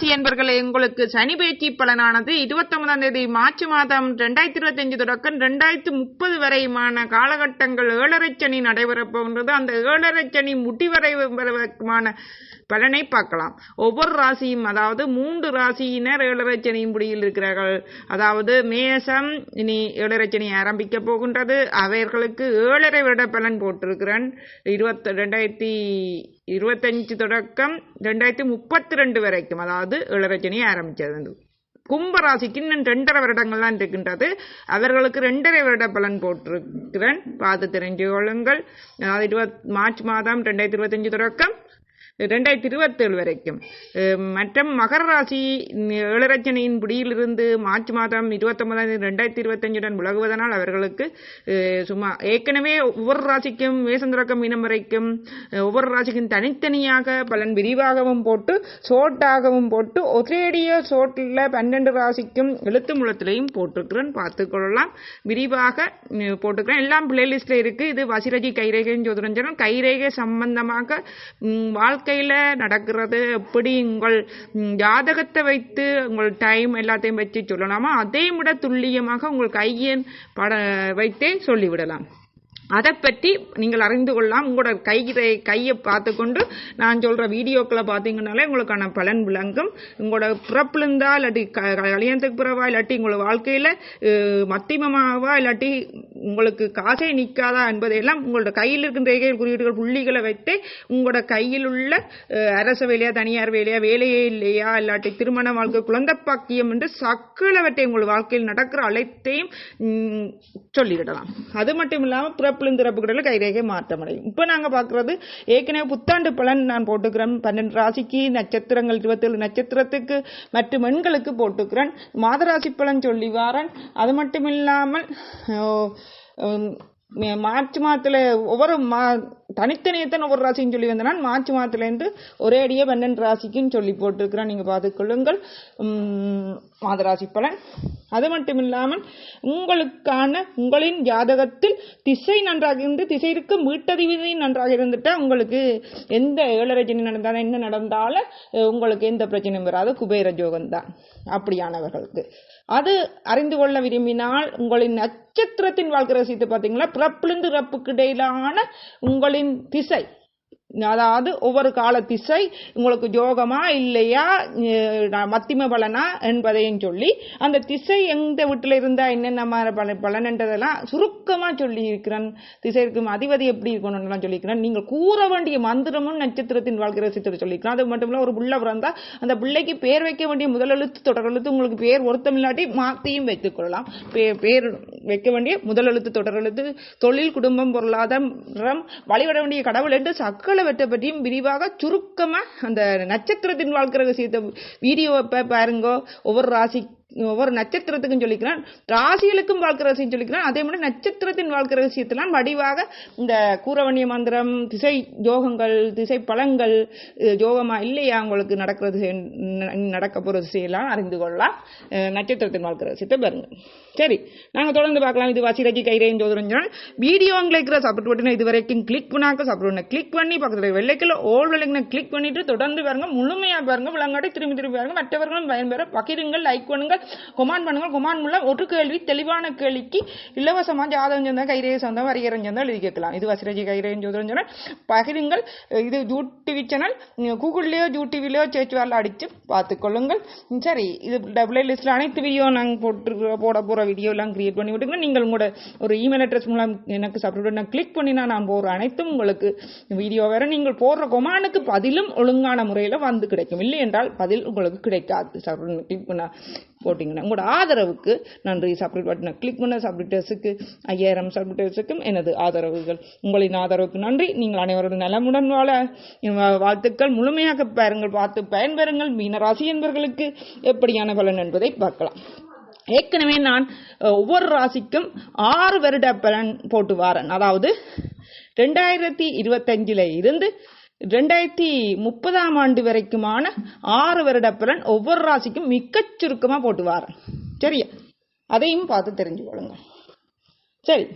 ராசி என்பர்களே உங்களுக்கு சனி பேச்சு பலனானது இருபத்தி ஒன்பதாம் தேதி மார்ச் மாதம் ரெண்டாயிரத்தி இருபத்தி அஞ்சு தொடக்கம் ரெண்டாயிரத்தி முப்பது வரையுமான காலகட்டங்கள் ஏழரை சனி நடைபெறப் போகின்றது. அந்த ஏழரை சனி முடிவரைமான பலனை பார்க்கலாம். ஒவ்வொரு ராசியும் அதாவது மூன்று ராசியினர் ஏழரை சனியின் முடியில் இருக்கிறார்கள். அதாவது மேசம் இனி ஏழரை சனி ஆரம்பிக்க போகின்றது. அவர்களுக்கு ஏழரை வருட பலன் போட்டிருக்கிறேன். இருபத்தி ரெண்டாயிரத்தி இருபத்தஞ்சு தொடக்கம் ரெண்டாயிரத்தி முப்பத்தி ரெண்டு வரைக்கும் அதாவது ஏழரை ஆரம்பிச்சது. கும்பராசிக்கு இன்னும் ரெண்டரை வருடங்கள்லாம் இருக்கின்றது. அவர்களுக்கு ரெண்டரை வருட பலன் போட்டிருக்கிறேன். பார்த்து தெரிஞ்சு கொள்ளுங்கள் அதாவது இருபத் மார்ச் மாதம் ரெண்டாயிரத்தி இருபத்தஞ்சு தொடக்கம். ரெண்டாயிரத்தி இருபத்தேழு வரைக்கும். மற்றும் மகர ராசி ஏழரச்சனையின் பிடியிலிருந்து மார்ச் மாதம் இருபத்தொன்பதாம் தேதி ரெண்டாயிரத்தி இருபத்தஞ்சுடன் விலகுவதனால் அவர்களுக்கு சும்மா ஏற்கனவே ஒவ்வொரு ராசிக்கும் வேசந்திரக்கம் இனம் மீனம் வரைக்கும் ஒவ்வொரு ராசிக்கும் தனித்தனியாக பலன் விரிவாகவும் போட்டு சோட்டாகவும் போட்டு ஒரேடிய சோட்டில் பன்னெண்டு ராசிக்கும் எழுத்து முழத்திலையும் போட்டிருக்கிறேன் பார்த்துக்கொள்ளலாம் விரிவாக போட்டுக்கிறேன். எல்லாம் பிளேலிஸ்டில் இருக்குது இது வசிரஜி கைரேகைன்னு ஜோதிரஞ்சனம் கைரேகை சம்பந்தமாக வாழ்க்கை வாழ்க்கையில நடக்கிறது எப்படி? உங்கள் ஜாதகத்தை வைத்து உங்கள் டைம் எல்லாத்தையும் வச்சு சொல்லலாமா? அதையும் விட துல்லியமாக உங்கள் கையின் பட வைத்தே சொல்லிவிடலாம். அதை பற்றி நீங்கள் அறிந்து கொள்ளலாம். உங்களோட கை கையை பார்த்துக்கொண்டு நான் சொல்கிற வீடியோக்களை பார்த்தீங்கன்னாலே உங்களுக்கான பலன் விளங்கும். உங்களோட பிறப்பிலிருந்தா இல்லாட்டி க கல்யாணத்துக்கு பிறவா இல்லாட்டி உங்களோட வாழ்க்கையில் மத்தியமமாகவா இல்லாட்டி உங்களுக்கு காசே நிற்காதா என்பதையெல்லாம் உங்களோட கையில் இருக்கின்ற ரேகை குறியீடுகள் புள்ளிகளை வைத்து உங்களோட கையில் உள்ள அரசு அரச வேலையா தனியார் வேலையா வேலையே இல்லையா இல்லாட்டி திருமண வாழ்க்கை குழந்தை பாக்கியம் என்று சக்கலவற்றை உங்கள் வாழ்க்கையில் நடக்கிற அனைத்தையும் சொல்லிவிடலாம். அது மட்டும் இல்லாமல் பிறப்பு பிறப்பிலும் திறப்புகளில் கைரேகை மாற்றமடையும். இப்போ நாங்கள் பார்க்குறது ஏற்கனவே புத்தாண்டு பலன் நான் போட்டுக்கிறேன். பன்னெண்டு ராசிக்கு நட்சத்திரங்கள் இருபத்தேழு நட்சத்திரத்துக்கு மற்றும் எண்களுக்கு போட்டுக்கிறேன். மாதராசி பலன் சொல்லி வாரன். அது மட்டும் இல்லாமல் மார்ச் மாதத்தில் ஒவ்வொரு மா தனித்தனியத்தான் ஒவ்வொரு ராசின்னு சொல்லி வந்தனால் மார்ச் மாதத்துலேருந்து ஒரே அடியே பன்னெண்டு ராசிக்குன்னு சொல்லி போட்டிருக்கிறேன். நீங்கள் பார்த்துக்கொள்ளுங்கள் மாதராசி பலன். அது மட்டும் இல்லாமல் உங்களுக்கான உங்களின் ஜாதகத்தில் திசை நன்றாக இருந்து திசை இருக்கும் வீட்டதிபதி நன்றாக இருந்துட்டா உங்களுக்கு எந்த ஏழரை சனி நடந்தாலும் என்ன நடந்தாலும் உங்களுக்கு எந்த பிரச்சனையும் வராது. குபேர ஜோகம் தான் அப்படியானவர்களுக்கு. அது அறிந்து கொள்ள விரும்பினால் உங்களின் நட்சத்திரத்தின் வாழ்க்கை ரசித்து பார்த்தீங்களா? பிறப்பிலிருந்து இறப்புக்கு இடையிலான உங்களின் திசை அதாவது ஒவ்வொரு கால திசை உங்களுக்கு யோகமா இல்லையா மத்திம பலனா என்பதையும் சொல்லி அந்த திசை எந்த வீட்டில் இருந்தா என்னென்ன மாதிரி பலன் பலன்ன்றதெல்லாம் சுருக்கமாக சொல்லியிருக்கிறேன். திசை இருக்கும் அதிபதி எப்படி இருக்கணும்லாம் சொல்லியிருக்கிறேன். நீங்கள் கூற வேண்டிய மந்திரமும் நட்சத்திரத்தின் வாழ்க்கை ரசித்து சொல்லியிருக்கிறேன். அது மட்டும் இல்லை ஒரு பிள்ளை பிறந்தால் அந்த பிள்ளைக்கு பேர் வைக்க வேண்டிய முதல் எழுத்து தொடர் எழுத்து உங்களுக்கு பேர் ஒருத்தம் இல்லாட்டி மாற்றியும் வைத்துக் கொள்ளலாம். பே- பேர் வைக்க வேண்டிய முதல் எழுத்து தொடர் எழுத்து தொழில் குடும்பம் பொருளாதாரம் வழிபட வேண்டிய கடவுள் என்று சக்கலவற்றை பற்றியும் விரிவாக சுருக்கமா அந்த நட்சத்திரத்தின் வாழ்க்கிற விஷயத்தை வீடியோவை பாருங்க. ஒவ்வொரு ராசி ஒவ்வொரு நட்சத்திரத்துக்கும் சொல்லிக்கிறேன். ராசிகளுக்கும் வாழ்க்கை ரகசியம் சொல்லிக்கிறான். அதே மாதிரி நட்சத்திரத்தின் வாழ்க்கை ரகசியத்தெல்லாம் வடிவாக இந்த கூரவணிய மந்திரம் திசை யோகங்கள் திசை பழங்கள் யோகமா இல்லையா உங்களுக்கு நடக்கிறது நடக்க போகிற திசையெல்லாம் அறிந்து கொள்ளலாம். நட்சத்திரத்தின் வாழ்க்கை ரகசியத்தை பாருங்க. சரி நாங்கள் தொடர்ந்து பார்க்கலாம். இது வசிரஜி கைரேன் ஜோதிரஞ்சன் வீடியோ இருக்கிற சப்போர்ட் பட்டினை இது வரைக்கும் கிளிக் பண்ணாக்க சப்போர்ட் கிளிக் பண்ணி பக்கத்தில் வெள்ளைக்கில் ஓல் வெள்ளைக்கின கிளிக் பண்ணிட்டு தொடர்ந்து பாருங்க. முழுமையாக பாருங்க. விளங்காட்டி திரும்பி திரும்பி பாருங்க. மற்றவர்களும் பயன்பெற பகிருங்கள் லைக் பண்ணுங்கள். கொமான் பண்ணுங்கள். கொமான் மூலம் ஒரு கேள்வி தெளிவான கேள்விக்கு இலவசமாக ஜாதகம் சொந்தம் கைரேக சொந்தம் வரிகரன் சொந்தம் எழுதி கேட்கலாம். இது வசிரஜி கைரேன் சொன்னால் பகிருங்கள். இது ஜூ டிவி சேனல் கூகுள்லேயோ ஜூ டிவிலையோ சேர்ச் வரல அடித்து பார்த்துக்கொள்ளுங்கள் சரி. இது டபுள் லிஸ்ட்டில் அனைத்து வீடியோ நாங்கள் போட்டு போட போகிற வீடியோலாம் கிரியேட் பண்ணி விட்டுங்க நீங்கள் உங்களோட ஒரு இமெயில் அட்ரஸ் மூலம் எனக்கு சப்ஸ்கிரைப் நான் கிளிக் பண்ணினா நான் போகிற அனைத்தும் உங்களுக்கு வீடியோ வேற. நீங்கள் போடுற கொமானுக்கு பதிலும் ஒழுங்கான முறையில் வந்து கிடைக்கும். இல்லை என்றால் பதில் உங்களுக்கு கிடைக்காது. சப்ஸ்கிரைப் கிளிக் பண்ண போட்டிங்கன்னா உங்களோட ஆதரவுக்கு நன்றி. சப்ஸ்கிரைப் பட்டனை கிளிக் பண்ண சப்ரிட்டர்ஸுக்கு ஐயாயிரம் சப்ரிட்டர்ஸுக்கும் எனது ஆதரவுகள். உங்களின் ஆதரவுக்கு நன்றி. நீங்கள் அனைவரது நலமுடன் வாழ. வாழ்த்துக்கள். முழுமையாக பாருங்கள் பார்த்து பயன்பெறுங்கள். மீனராசி என்பவர்களுக்கு எப்படியான பலன் என்பதை பார்க்கலாம். ஏற்கனவே நான் ஒவ்வொரு ராசிக்கும் ஆறு வருட பலன் போட்டு வாரேன். அதாவது ரெண்டாயிரத்தி இருபத்தஞ்சில் இருந்து ரெண்டாயிரத்தி முப்பதாம் ஆண்டு வரைக்குமான ஆறு வருட பலன் ஒவ்வொரு ராசிக்கும் மிக்க சுருக்கமாக போட்டுவார். சரியா? அதையும் பார்த்து தெரிஞ்சு கொள்ளுங்க. சரி.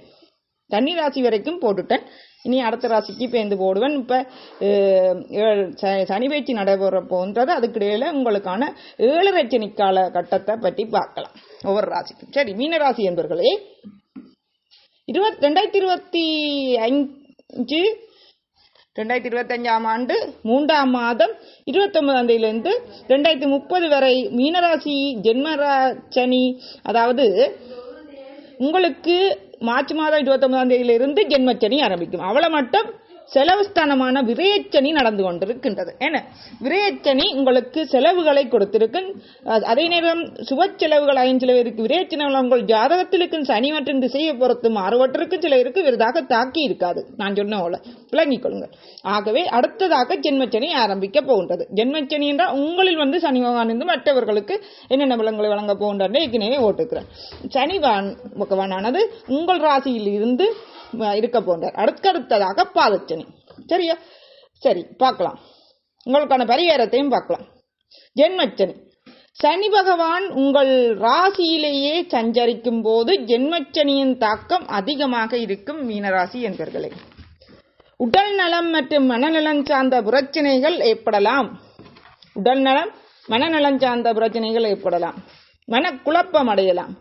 தண்ணி ராசி வரைக்கும் போட்டுட்டேன். இனி அடுத்த ராசிக்கு பேந்து போடுவேன். இப்போ சனி பயிற்சி நடைபெற போன்றது அதுக்கிடையில உங்களுக்கான ஏழு சனி கால கட்டத்தை பற்றி பார்க்கலாம். ஒவ்வொரு ராசிக்கும். சரி மீன ராசி என்பர்களே. இருபத் ரெண்டாயிரத்தி இருபத்தி அஞ்சு ரெண்டாயிரத்தி இருபத்தஞ்சாம் ஆண்டு மூன்றாம் மாதம் இருபத்தொன்பதாம் தேதியிலிருந்து ரெண்டாயிரத்தி முப்பது வரை மீனராசி ஜென்மராசனி அதாவது உங்களுக்கு மார்ச் மாதம் இருபத்தொன்பதாம் தேதியிலிருந்து ஜென்மச்சனி ஆரம்பிக்கும். அவளை மட்டும் செலவு ஸ்தானமான விரயச்சனி நடந்து கொண்டிருக்கின்றது. ஏன்னா விரயச்சனி உங்களுக்கு செலவுகளை கொடுத்திருக்கு அதே நேரம் சுப செலவுகள் ஐந்து இருக்கு உங்கள் ஜாதகத்தில் இருக்கும் சனி மற்றும் திசையை பொறுத்து மாறுபட்டிருக்கும் சில இருக்கு விருதாக தாக்கி இருக்காது. நான் சொன்ன போல. விளங்கிக் கொள்ளுங்கள். ஆகவே அடுத்ததாக ஜென்மச்சனி ஆரம்பிக்க போகின்றது. ஜென்மச்சனி என்றால் உங்களில் வந்து சனி பகவான் இருந்து மற்றவர்களுக்கு என்னென்ன பலன்களை வழங்க போகின்றன ஏற்கனவே ஓட்டுக்கிறேன் சனி பகவான் பகவானானது உங்கள் ராசியில் இருந்து இருக்க போன்றார் அடுத்தடுத்ததாக பாதச்சனி சரியா? சரி பார்க்கலாம். உங்களுக்கான பரிகாரத்தையும் பார்க்கலாம். ஜென்மச்சனி. சனி பகவான் உங்கள் ராசியிலேயே சஞ்சரிக்கும் போது ஜென்மச்சனியின் தாக்கம் அதிகமாக இருக்கும் மீனராசி என்பர்களே. உடல் நலம் மற்றும் மனநலம் சார்ந்த பிரச்சனைகள் ஏற்படலாம். உடல் நலம் மனநலம் சார்ந்த பிரச்சனைகள் ஏற்படலாம். மனக்குழப்பம் அடையலாம்.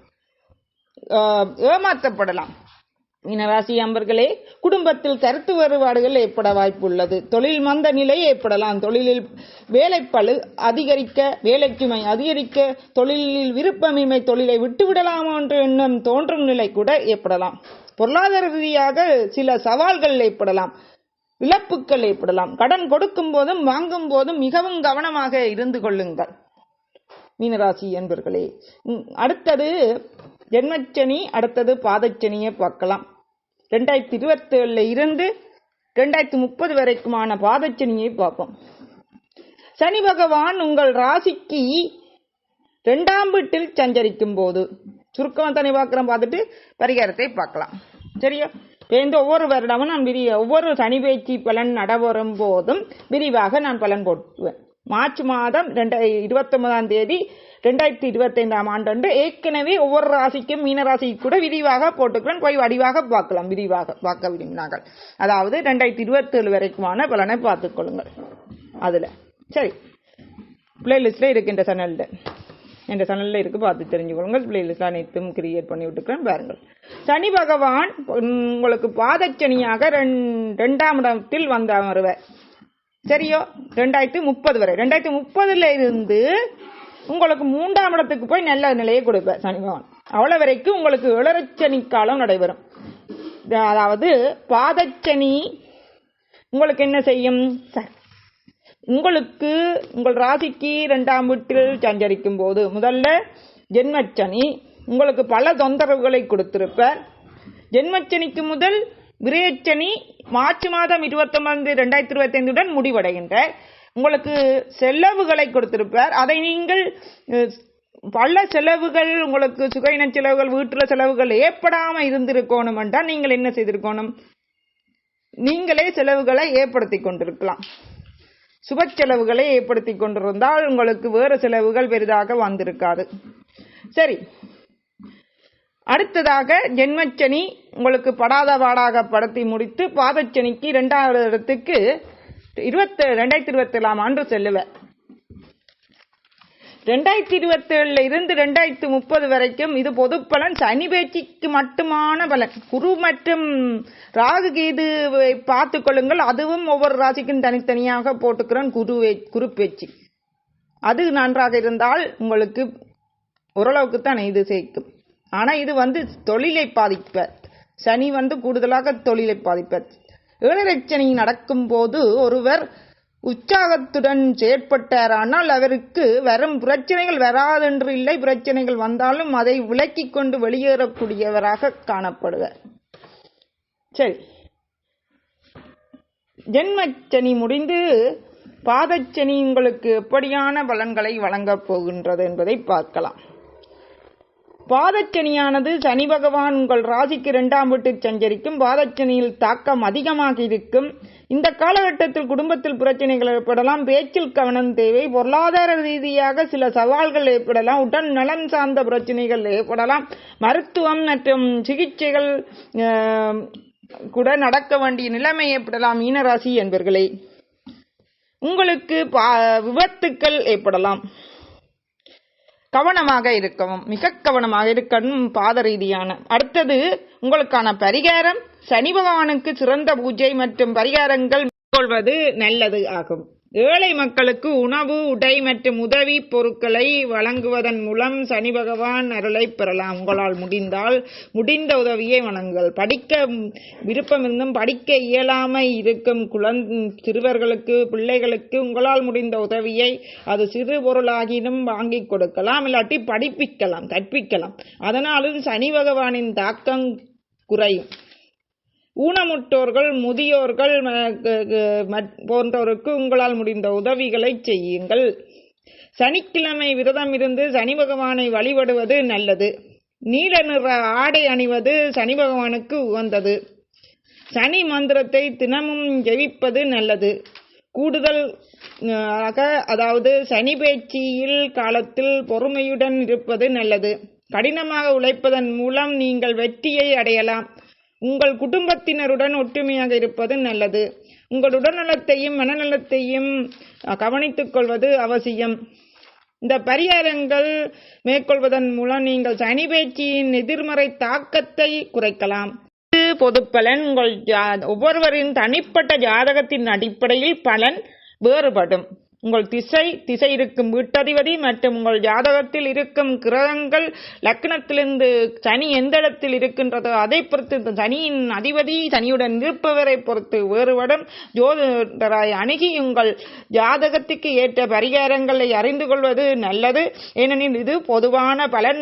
ஏமாற்றப்படலாம். மீனராசி அன்பர்களே குடும்பத்தில் கருத்து வேறுபாடுகள் ஏற்பட வாய்ப்புள்ளது. தொழில் மந்த நிலை ஏற்படலாம். தொழிலில் வேலைப்பளு அதிகரிக்க வேலைக்குமை அதிகரிக்க தொழிலில் விருப்பமின்மை தொழிலை விட்டுவிடலாமோ என்ற எண்ணம் தோன்றும் நிலை கூட ஏற்படலாம். பொருளாதார ரீதியாக சில சவால்கள் ஏற்படலாம். இழப்புகள் ஏற்படலாம். கடன் கொடுக்கும் போதும் வாங்கும் போதும் மிகவும் கவனமாக இருந்து கொள்ளுங்கள். மீனராசி என்பர்களே அடுத்தது ஜென்மச்சனி அடுத்தது பாதச்சனியை பார்க்கலாம். ரெண்டாயிரத்தி இருபத்தேழுல இருந்து ரெண்டாயிரத்தி முப்பது வரைக்குமான பாதச்சனியை பார்ப்போம். சனி பகவான் உங்கள் ராசிக்கு ரெண்டாம் வீட்டில் சஞ்சரிக்கும் போது சுருக்கமாக தனி பார்க்குறோம் பார்த்துட்டு பரிகாரத்தை பார்க்கலாம். சரியா? சேர்ந்து ஒவ்வொரு வருடமும் நான் விரி ஒவ்வொரு சனி பயிற்சி பலன் நடவரும் போதும் விரிவாக நான் பலன் போட்டுவேன். மார்ச் மாதம் ரெண்டாயிரத்தி இருபத்தொன்பதாம் தேதி ரெண்டாயிரத்தி இருபத்தைந்தாம் ஆண்டு ஏற்கனவே ஒவ்வொரு ராசிக்கும் மீன ராசிக்கு கூட விரிவாக போட்டுக்கிறேன் போய் வடிவாக பார்க்கலாம். விரிவாக பார்க்க விரும்பினார்கள். அதாவது ரெண்டாயிரத்தி இருபத்தேழு வரைக்குமான பலனை பார்த்துக்கொள்ளுங்கள் அதில். சரி. பிளேலிஸ்ட்டில் இருக்கின்ற சேனலில் என்ற சேனலில் இருக்கு. பார்த்து தெரிஞ்சுக்கொள்ளுங்கள் பிளேலிஸ்ட் அனைத்தும் கிரியேட் பண்ணி விட்டுக்கிறேன். பாருங்கள். சனி பகவான் உங்களுக்கு பாதச்சனியாக ரெண்- ரெண்டாம் இடத்தில் வந்த அமர்வர் சரியோ? ரெண்டாயிரத்தி முப்பது வரை. ரெண்டாயிரத்தி முப்பதுல இருந்து உங்களுக்கு மூன்றாம் இடத்துக்கு போய் நல்ல நிலையை கொடுப்பார் சனி பகவான். அவ்வளவு வரைக்கும் உங்களுக்கு இளரச்சனி காலம் நடைபெறும். அதாவது பாதச்சனி உங்களுக்கு என்ன செய்யும்? சார் உங்களுக்கு உங்கள் ராசிக்கு இரண்டாம் வீட்டில் சஞ்சரிக்கும் போது முதல்ல ஜென்மச்சனி உங்களுக்கு பல தொந்தரவுகளை கொடுத்திருப்பார். ஜென்மச்சனிக்கு முதல் விரேச்சனி மார்ச் மாதம் இருபத்தொன்பது ரெண்டாயிரத்தி இருபத்தி ஐந்துடன் முடிவடைகின்ற உங்களுக்கு செலவுகளை கொடுத்திருப்பார். அதை நீங்கள் பல செலவுகள் உங்களுக்கு சுகையின செலவுகள் வீட்டுல செலவுகள் ஏற்படாம இருந்திருக்கணும் என்றால் நீங்கள் என்ன செய்திருக்கணும்? நீங்களே செலவுகளை ஏற்படுத்தி கொண்டிருக்கலாம். சுப செலவுகளை ஏற்படுத்தி கொண்டிருந்தால் உங்களுக்கு வேறு செலவுகள் பெரிதாக வந்திருக்காது. சரி. அடுத்ததாக ஜென்மச்சனி உங்களுக்கு படாத பாடாக படத்தி முடித்து பாதச்சனிக்கு இரண்டாவது இடத்துக்கு இருபத்தி ரெண்டாயிரத்தி இருபத்தி ஏழாம் ஆண்டு செல்லுவேன் ரெண்டாயிரத்தி இருபத்தேழுல இருந்து ரெண்டாயிரத்தி முப்பது வரைக்கும் இது பொது பலன் சனி பேச்சுக்கு மட்டுமான பலன். குரு மற்றும் ராகு கீது பார்த்து கொள்ளுங்கள். அதுவும் ஒவ்வொரு ராசிக்கும் தனித்தனியாக போட்டுக்கிறேன் குரு குரு பேச்சு. அது நன்றாக இருந்தால் உங்களுக்கு ஓரளவுக்கு தான் இது சேர்க்கும். ஆனால் இது வந்து தொழிலை பாதிப்பார். சனி வந்து கூடுதலாக தொழிலை பாதிப்பார். ஏழரச்சனி நடக்கும் போது ஒருவர் உற்சாகத்துடன் செயற்பட்டாரானால் அவருக்கு வரும் பிரச்சனைகள் வராதென்று இல்லை. பிரச்சனைகள் வந்தாலும் அதை விலக்கிக் கொண்டு வெளியேறக்கூடியவராக காணப்படுவர். சரி. ஜென்மச்சனி முடிந்து பாதச்சனி உங்களுக்கு எப்படியான பலன்களை வழங்கப் போகின்றது என்பதை பார்க்கலாம். பாதச்சனியானது சனி பகவான் உங்கள் ராசிக்கு இரண்டாம் வீட்டில் சஞ்சரிக்கும். பாதச்சனியில் தாக்கம் அதிகமாக இருக்கும். இந்த காலகட்டத்தில் குடும்பத்தில் பிரச்சனைகள் ஏற்படலாம். பேச்சில் கவனம் தேவை. பொருளாதார ரீதியாக சில சவால்கள் ஏற்படலாம். உடல் நலன் சார்ந்த பிரச்சனைகள் ஏற்படலாம். மருத்துவம் மற்றும் சிகிச்சைகள் ஆஹ், கூட நடக்க வேண்டிய நிலைமை ஏற்படலாம். மீனராசி என்பர்களே உங்களுக்கு பா- விபத்துக்கள் ஏற்படலாம். கவனமாக இருக்கவும் மிக கவனமாக இருக்கணும் பாத ரீதியான. அடுத்தது உங்களுக்கான பரிகாரம் சனி பகவானுக்கு சிறந்த பூஜை மற்றும் பரிகாரங்கள் மேற்கொள்வது நல்லது ஆகும். ஏழை மக்களுக்கு உணவு உடை மற்றும் உதவி பொருட்களை வழங்குவதன் மூலம் சனி பகவான் அருளை பெறலாம். உங்களால் முடிந்தால் முடிந்த உதவியை வழங்குங்கள். படிக்க விருப்பம் இருந்தும் படிக்க இயலாமை இருக்கும் குழந் சிறுவர்களுக்கு பிள்ளைகளுக்கு உங்களால் முடிந்த உதவியை அது சிறு பொருளாகினும் வாங்கி கொடுக்கலாம் இல்லாட்டி படிப்பிக்கலாம் கற்பிக்கலாம். அதனாலும் சனி பகவானின் தாக்கம் குறையும். ஊனமுற்றோர்கள் முதியோர்கள் போன்றோருக்கு உங்களால் முடிந்த உதவிகளை செய்யுங்கள். சனிக்கிழமை விரதம் இருந்து சனி பகவானை வழிபடுவது நல்லது. நீல நிற ஆடை அணிவது சனி பகவானுக்கு உகந்தது. சனி மந்திரத்தை தினமும் ஜெபிப்பது நல்லது. கூடுதல் ஆக அதாவது சனி பேச்சியில் காலத்தில் பொறுமையுடன் இருப்பது நல்லது. கடினமாக உழைப்பதன் மூலம் நீங்கள் வெற்றியை அடையலாம். உங்கள் குடும்பத்தினருடன் ஒற்றுமையாக இருப்பது நல்லது. உங்கள் உடல்நலத்தையும் மனநலத்தையும் கவனித்துக் கொள்வது அவசியம். இந்த பரிகாரங்கள் மேற்கொள்வதன் மூலம் நீங்கள் சனி பேச்சியின் எதிர்மறை தாக்கத்தை குறைக்கலாம். இது பொதுப்பலன். உங்கள் ஜா- ஒவ்வொருவரின் தனிப்பட்ட ஜாதகத்தின் அடிப்படையில் பலன் வேறுபடும். உங்கள் திசை திசை இருக்கும் வீட்டதிபதி மற்றும் உங்கள் ஜாதகத்தில் இருக்கும் கிரகங்கள் லக்னத்திலிருந்து சனி எந்த இடத்தில் இருக்கின்றதோ அதை பொறுத்து இந்த சனியின் அதிபதி சனியுடன் இருப்பவரை பொறுத்து வேறுபடும். ஜோதிடராய் அணுகி உங்கள் ஜாதகத்துக்கு ஏற்ற பரிகாரங்களை அறிந்து கொள்வது நல்லது. ஏனெனில் இது பொதுவான பலன்.